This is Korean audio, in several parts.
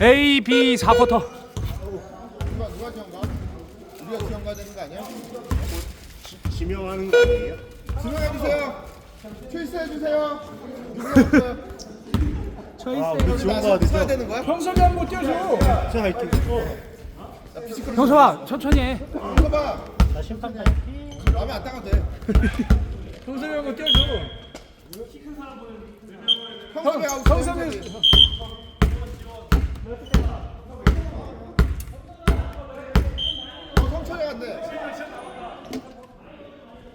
A, B 4쿼터. 누가 누가 지원가? 우리가 지원가 되는 거 아니야? 지명하는 거 아니에요? 지원해 주세요. 출세해 주세요. 누구야? 아, 우리 지원가가 되죠? 쳐야 되는 거야? 한번 뛰어줘. 나 피지컬 형서아 천천히 해. 이거 봐. 나 심판까지. 마음에 안 따가도 돼. 형석이 한번 뛰어줘. 형섭이 아웃. 형석이 어, 성철이 간대.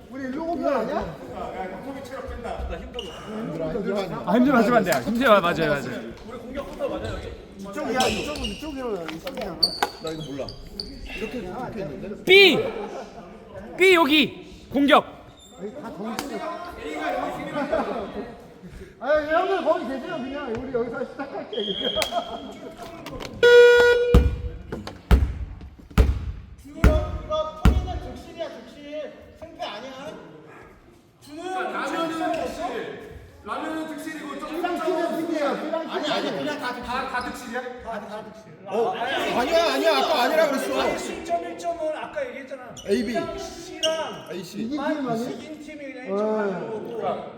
우리 일로 오거 아니야? 힘들어 힘들어 하지 마. 아 힘들어 하시면 안 돼요. 힘들어 맞아요 맞아요. 이쪽이야, 이쪽은 이쪽이로 이쪽이야. 나 이거 몰라. 이렇게 이렇게 있는데? B B 여기 공격. 아 형들 거기 계세요 그냥 우리 여기서 시작할게. 아니야 아니야 아까 아니라 그랬어. 승점 1점은 아까 얘기했잖아. A B C랑 A C. 이긴 팀이 그냥 1점 거고. 게임하고 그러시면. 내가 얘기하는 거안 들리구나. 몇 번을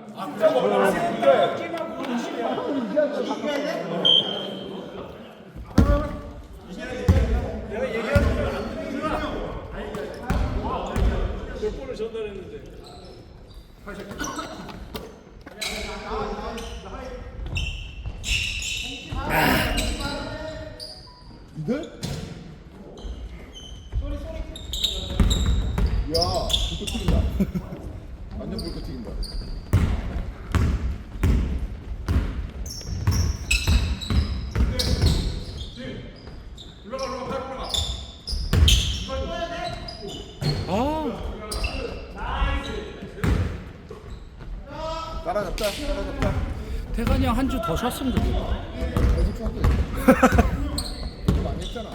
전달했는데. 이들? 야, 불꽃 튀긴다. 완전 불꽃 튀긴다. 따라잡자, 따라잡자. 태관이 형 한 주 더 쉬었으면 좋겠다. 계속 돼. 많이 했잖아.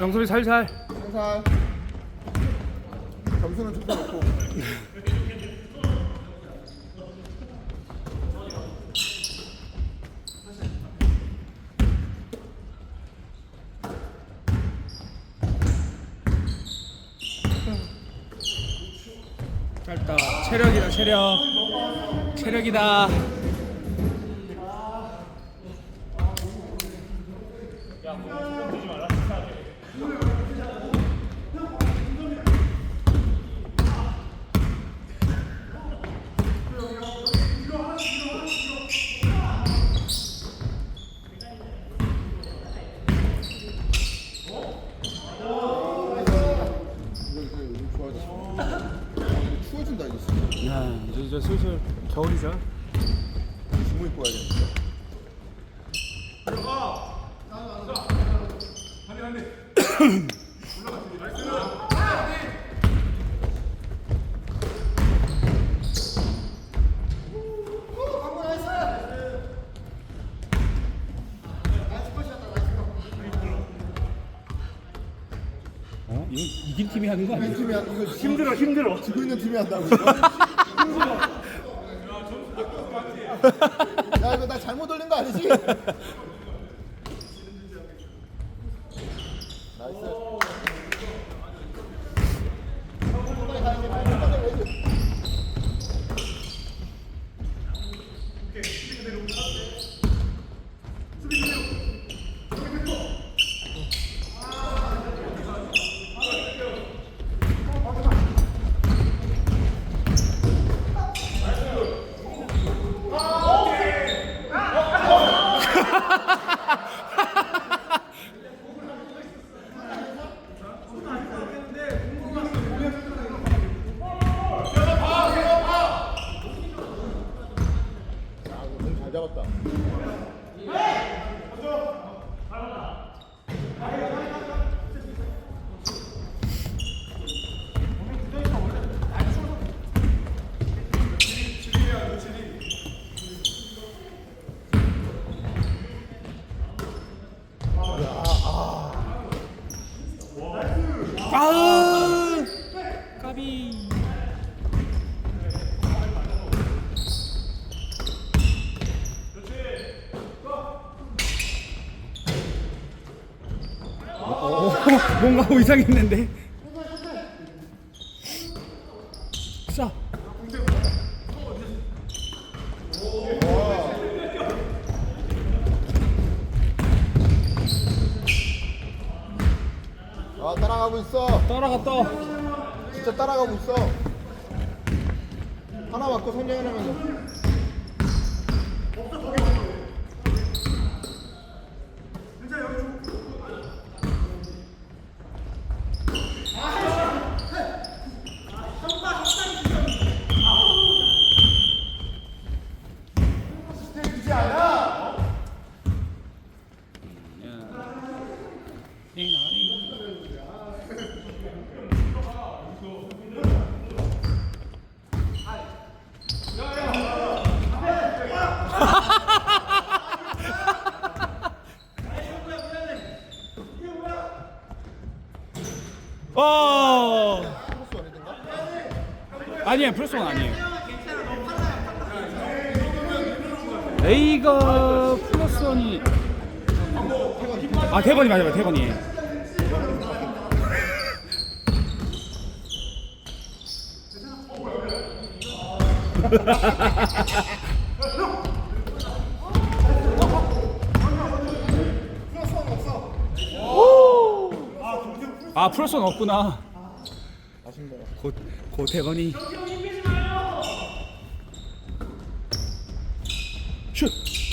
영솔이 살살. 항상 점수는 좀 놓고 짧다. 체력이다 체력. 체력이다. 이거 이거 이거 좋아지. 추워진다 이거. 진짜. 야 이제 이제 슬슬 겨울이죠. 주무 입고 와야겠는데. 어? 이 이긴 팀이 하는 거 아니야? 이 팀이 한- 이거 힘들어, 힘들어. 지고 있는 팀이 한다고. 이거? 야 이거 나 잘못 올린 거 아니지? 뭔가 이상했는데. 자. 아 따라가고 있어. 따라갔다. 진짜 따라가고 있어. 하나 맞고 선정 하나만. 어. 크로스 원이든가? 아니에요. 플러스 원 아니에요. A가 플러스 원이 아 대건이 맞아요. 대건이. 아 플러스 원 없구나. 아쉽네요. 고, 고태건이 슛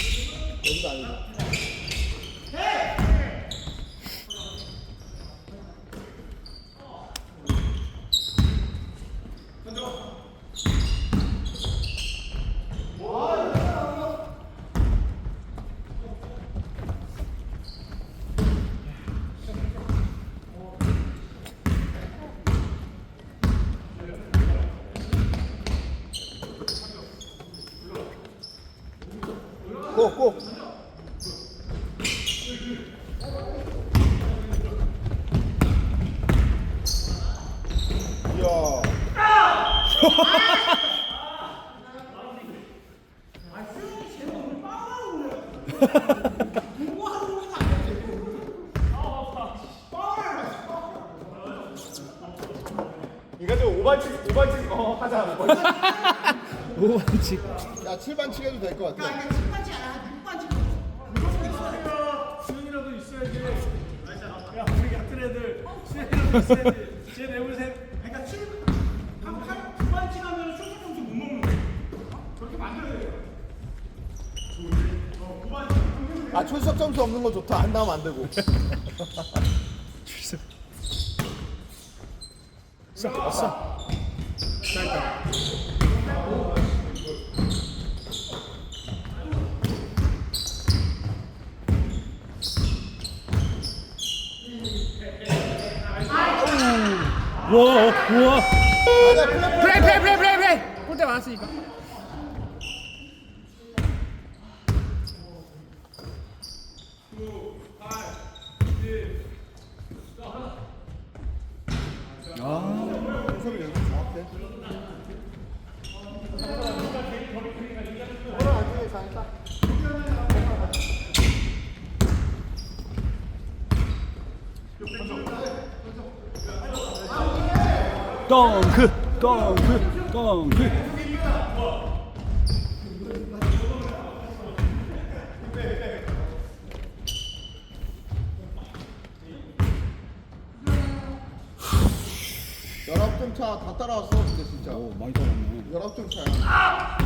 이거 좀 오반칙 오반칙 어 하자. 오반칙 야, 7반 치게도 될 것 같아. 수영이라도 있어야지. 야, 우리 같은 애들 수영이라도 있어야지. 쟤 내볼 새. 그러니까 칠, 한 팔, 두번 찍으면 쇼트 점수 못 먹는 거야. 그렇게 만들어야 돼요. 아, 출석 점수 없는 거 좋다. 안 나오면 안 되고. 출석 싸 싸. 우와 우와 아니야, 플랫 플레이 플레이 플레이 플레이 골대 맞았으니까 분석이 여기 정확해. 덩크 덩크 덩크 열아홉 점차 다 따라왔어, 근데 진짜. 오 많이 잡았네 열아홉 점 차야.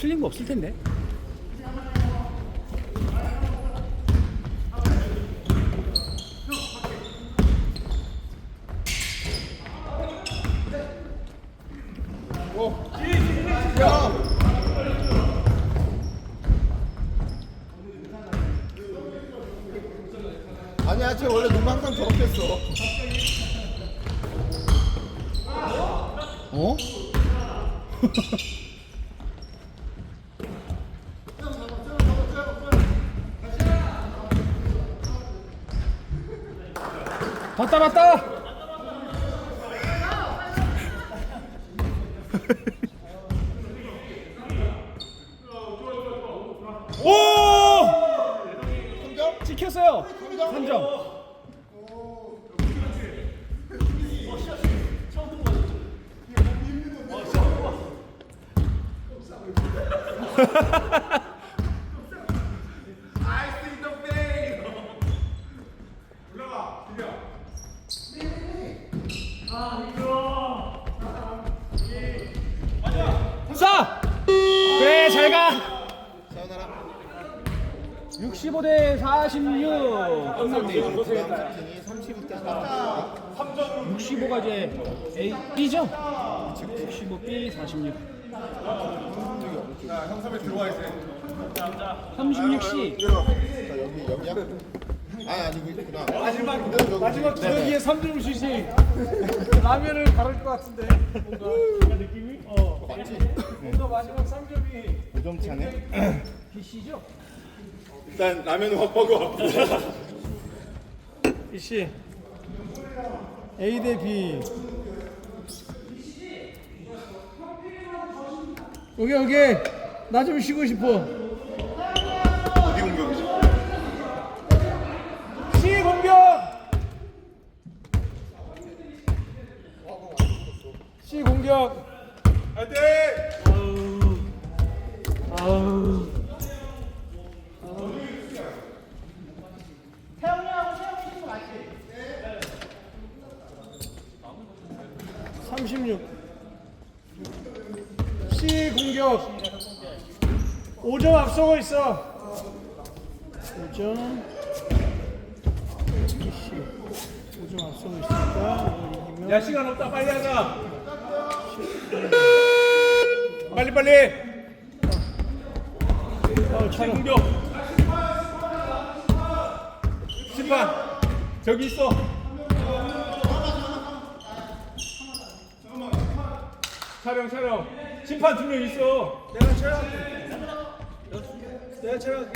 틀린 거 없을 텐데. 3점? 찍혔어요. 3점. B죠? 65B 46. 형 선배 들어와 있어요. 36C. 자, 여기, 여기야? 아니, 아니고 있구나. 마지막, 마지막 저기에 3점 슛이 라면을 가를 것 같은데 뭔가 뭔가 느낌이 어 맞지? 뭔가 마지막 3점이 5점 차네. BC죠? 일단 라면은 확 먹어. 이씨 A 대 B 오케이 오케이 나좀 쉬고 싶어 어디 공격이죠? C 공격 C 공격 화이팅! 아우 삼십육 C 공격 5점 앞서고 있어 5점 C 5점 앞서고 있으니까 야 시간 없다 빨리 하자. 빨리 빨리. 어, 공격. 심판 저기 있어. 촬영 촬영. 심판 두 명 있어. 내가 촬영 내가 촬영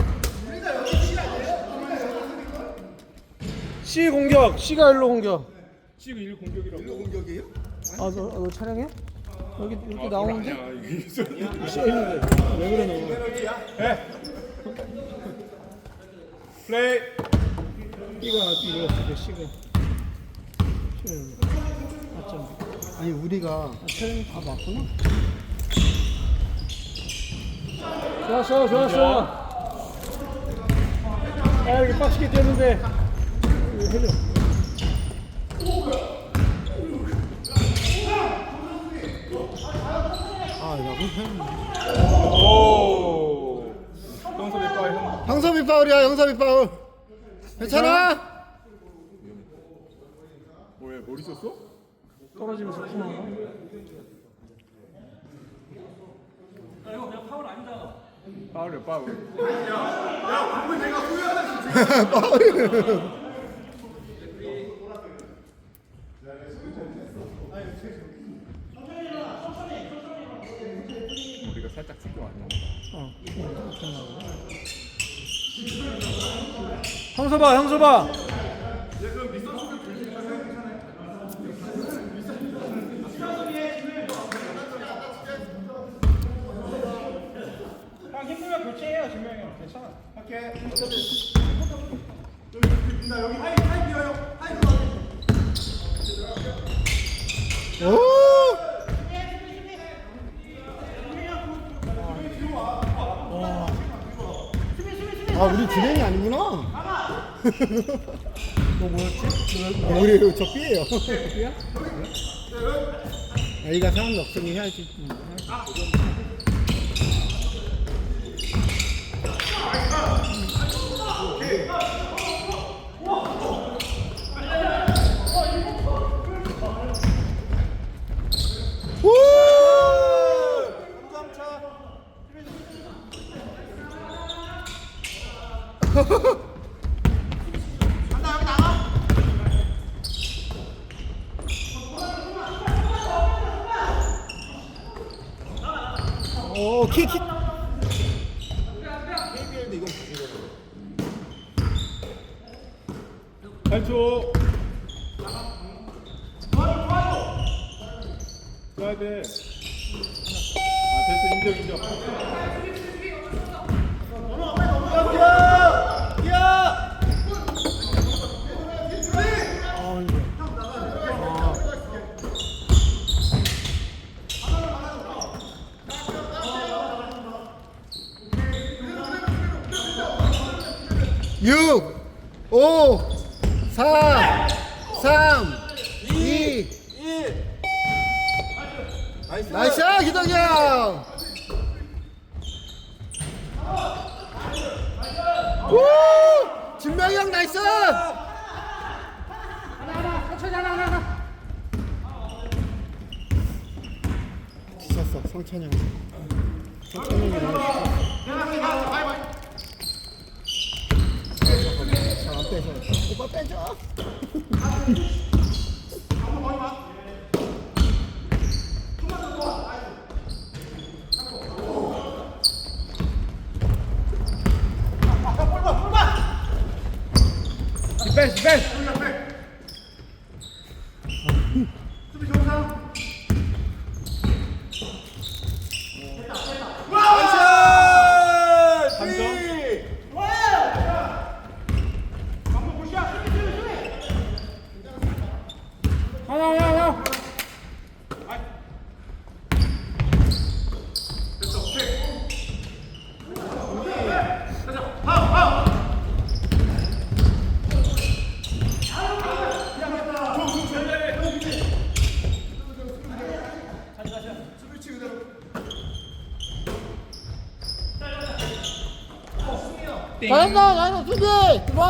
C 공격 C가 일로 공격 지금 일 공격이라고. 공격이에요? 아, 너, 너 촬영해? 여기 이렇게 나오는데? 야 이게 소리야. 씨 있는데 왜 그래 너? 해. 플레이. B가 B가 어떻게 C가 C가 맞점 아니, 우리가 아, 촬영이 다 맞구나. 좋았어, 좋았어. 아, 이렇게 빡치게 뛰었는데. 이거. 아, 팬. 오. 동섭이 파이 형. 형섭이 파울이야, 형섭이 파울. 괜찮아? 뭐야 머리 썼어? 떨어지면서 푸는가? 파울 이야 파울. 파울이는. 우리가 살짝 챙겨 왔나? 어, 형서봐, 형 서봐. 형 힘들면 교체해요, 진명이 형. 괜찮아. 오! 아, 우리 진행이 아니구나. 너 뭐였지? 우리 저 B예요. B야? A가 상황 역성이 해야지. 킥, 킥. KBL도 이건. 8초. 줘야 돼. 아 됐어 인정 인정. 육, 오, 사, 삼, 이, 나이스, 기덕이 형! 우! 진명이 형 나이스! 지쳤어, 성찬이 형. 성찬이 형이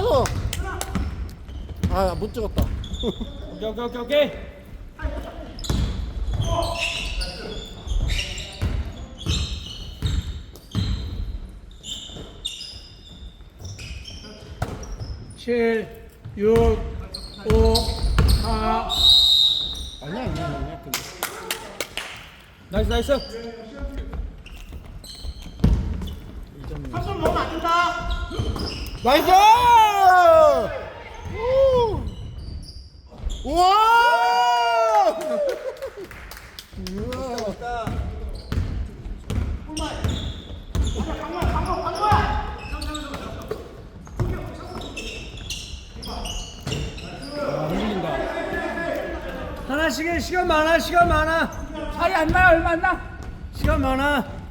들어와서! 아, 못 찍었다. 오케이 오케이 오케이 오케이 칠, 육, 오, 사. 아니야, 아니야, 아니야. 근데. 나이스 나이스. 나이스! 우! 우와! 우 와! 움직인다. 하나씩 해 시간 많아 시간 많아. 살이 안나 얼마 안 나. 시간 많아.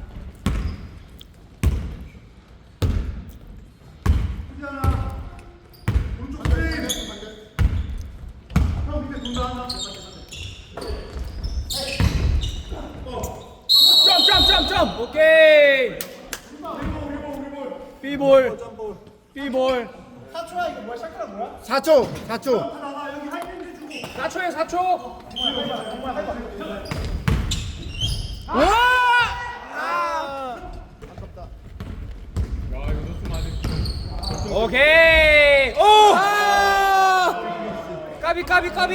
점점점점 오케이. B볼 B볼 4초, 4초. 4초에 4초. 오케이. 오! 까비 까비 까비.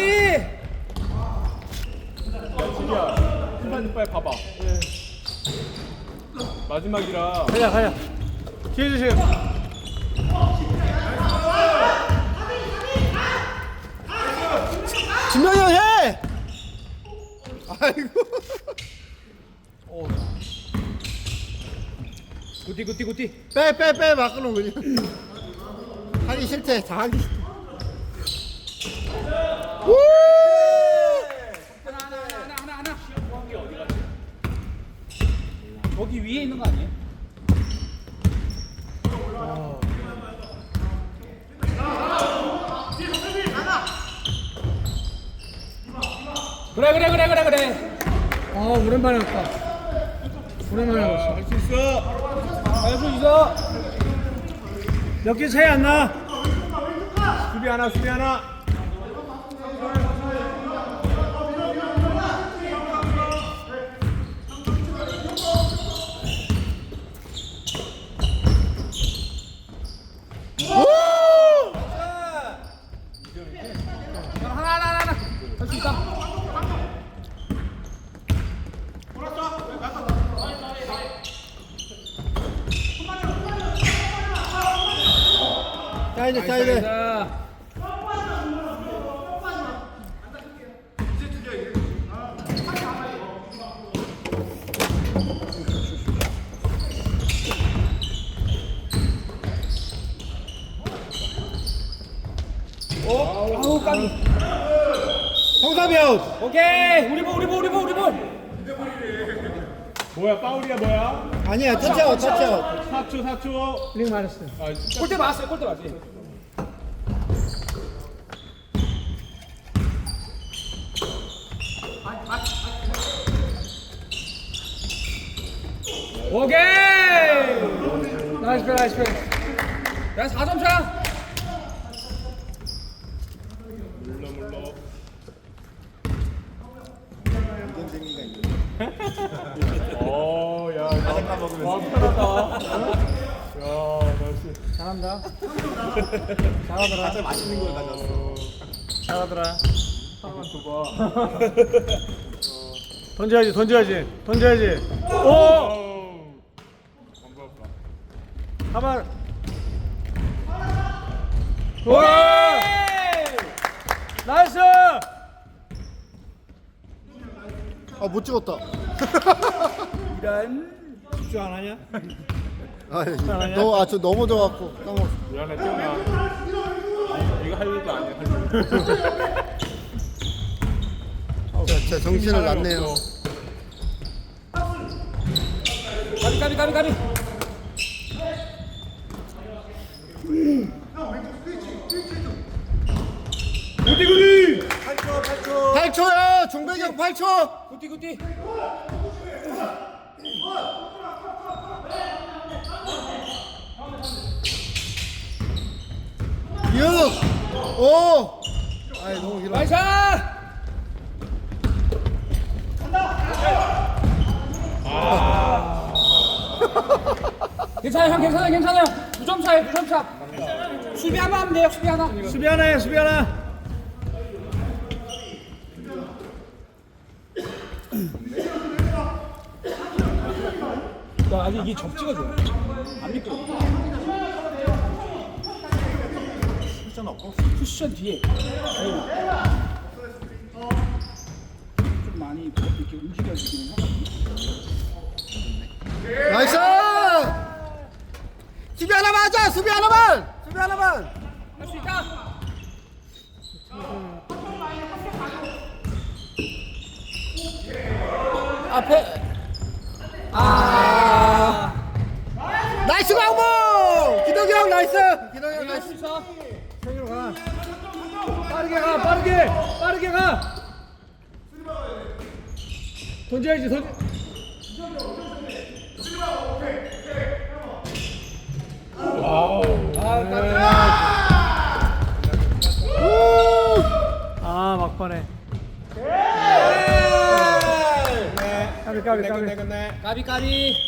지리야 심판님 빨리 봐봐. 마지막이라. 가자 가자. 뒤에 주세요. 진명이 형 해! 아이고. 굿띠 굿띠 굿띠. 빼, 빼, 빼, 막으로 그냥. 하기 싫대, 다 하기 싫대. 우! 하나 하나 하나 하나 하나. 거기 위에 있는 거 아니에요? 그래 그래 그래 그래 그래. 아 오랜만에 왔다. 오랜만에 왔어. 할 수 있어. 할 수 있어. 몇 개 차이 안 나. 수비 하나 수비 하나. 하나 하나 하나 하나. 할 수 있다. 사이드 사이드. 자, 어? 아우 까비 성삼이 아웃. 오케이 우리 볼 우리 볼 우리 볼 우리 볼 뭐야 파울이야 뭐야? 아니야 터치아웃 터치아웃. 4초 4초. 링 맞았어 골대 맞았어요 골대 맞지 오케이 나이스 플레이 나이스 플레이 야 4점 차 물러 물러. 어, 야, 가득 먹으면서. 와, 편하다. 야, 날씨. 잘한다 잘하더라 가장 맛있는 걸 가져왔어. 잘하더라 하나만 줘봐. 던져야지 던져야지 던져야지 오 오! 반갑다. 가만 나이스 아 못 찍었다. 이런 집중 안 하냐? 너아저 넘어져 갖고 까먹었어. 미안해, 태훈아. 할 일도 아니야, 할 일. 진짜 정신을 놨네요. 가비 가비 가비 가비 구디 구디! 8초야 종배경 8초. 굿띠 굿띠 육. 오. 아이 너무 길어. 나이스 괜찮아요 형 괜찮아요 괜찮아요. 9점 차에 9점 차. 수비 하나 하면 돼요 수비 하나. 수비 하나 해 수비 하나. 야 아직 이게 접지가 좋아 안 미끄러 쿠션 없고? 쿠션 뒤에 좀 많이 이렇게 움직여지기는 하거든요 나이스. 수비 하나만 하자. 수비 하나만. 수비 하나만. 할 수 있다 앞에. 아. 나이스 광고. 기덕이 형 나이스. 기덕이 형할 나이스. 빠르게 가 빠르게 빠르게 가. 던져야지 던져. 아 막판에. 까비 까비 까비. 까비 까비